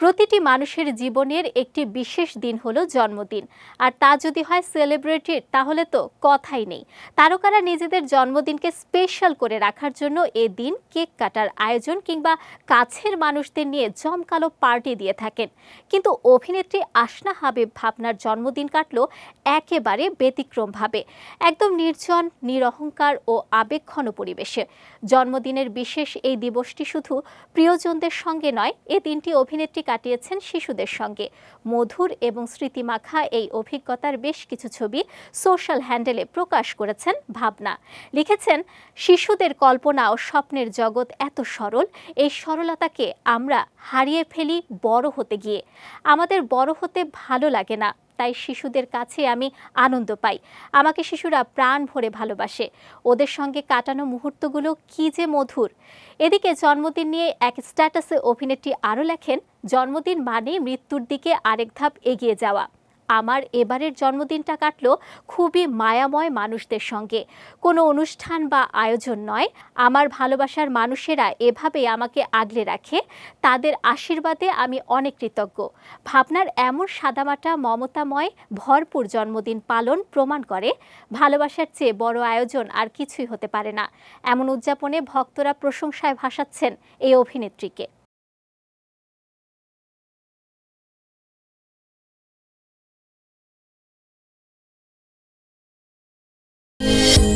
প্রতিটি মানুষের জীবনের একটি বিশেষ দিন হলো জন্মদিন। আর তা যদি হয় সেলিব্রিটির তাহলে তো কথাই নেই। তারকারা নিজেদের জন্মদিনকে স্পেশাল করে রাখার জন্য এ দিন কেক কাটার আয়োজন কিংবা কাছের মানুষদের নিয়ে জমকালো পার্টি দিয়ে থাকেন। কিন্তু অভিনেত্রী আসনা হাবিব ভাবনার জন্মদিন কাটলো একেবারে ব্যতিক্রমভাবে। একদম নির্জন, নিরহংকার ও আবেগঘন পরিবেশে। জন্মদিনের বিশেষ এই দিবসটি শুধু প্রিয়জনদের সঙ্গে নয়, এ দিনটি অভিনেত্রী কাটিয়েছেন শিশুদের সঙ্গে। মধুর এবং স্মৃতিমাখা এই অভিজ্ঞতার বেশ কিছু ছবি সোশ্যাল হ্যান্ডেলে প্রকাশ করেছেন ভাবনা। লিখেছেন, শিশুদের কল্পনা ও স্বপ্নের জগৎ এত সরল, এই সরলতাকে আমরা হারিয়ে ফেলি বড় হতে গিয়ে। আমাদের বড় হতে ভালো লাগে না। তাই শিশুদের কাছে আমি আনন্দ পাই। আমাকে শিশুরা প্রাণ ভরে ভালোবাসে। ওদের সঙ্গে কাটানো মুহূর্তগুলো কি যে মধুর। এদিকে জন্মদিন নিয়ে এক স্ট্যাটাসে অভিনেত্রী আরও লেখেন, জন্মদিন মানে মৃত্যুর দিকে আরেক ধাপ এগিয়ে যাওয়া। আমার এবারের জন্মদিনটা কাটলো খুবই মায়াময় মানুষদের সঙ্গে। কোনো অনুষ্ঠান বা আয়োজন নয়। আমার ভালোবাসার মানুষেরা এভাবে আমাকে আগলে রাখে। তাদের আশীর্বাদে আমি অনেক কৃতজ্ঞ। ভাবনার এমন সাদামাটা মমতাময়, ভরপুর জন্মদিন পালন প্রমাণ করে, ভালোবাসার চেয়ে বড় আয়োজন আর কিছুই হতে পারে না। এমন উদযাপনে ভক্তরা প্রশংসায় ভাসাচ্ছেন এই অভিনেত্রীকে। 嗯。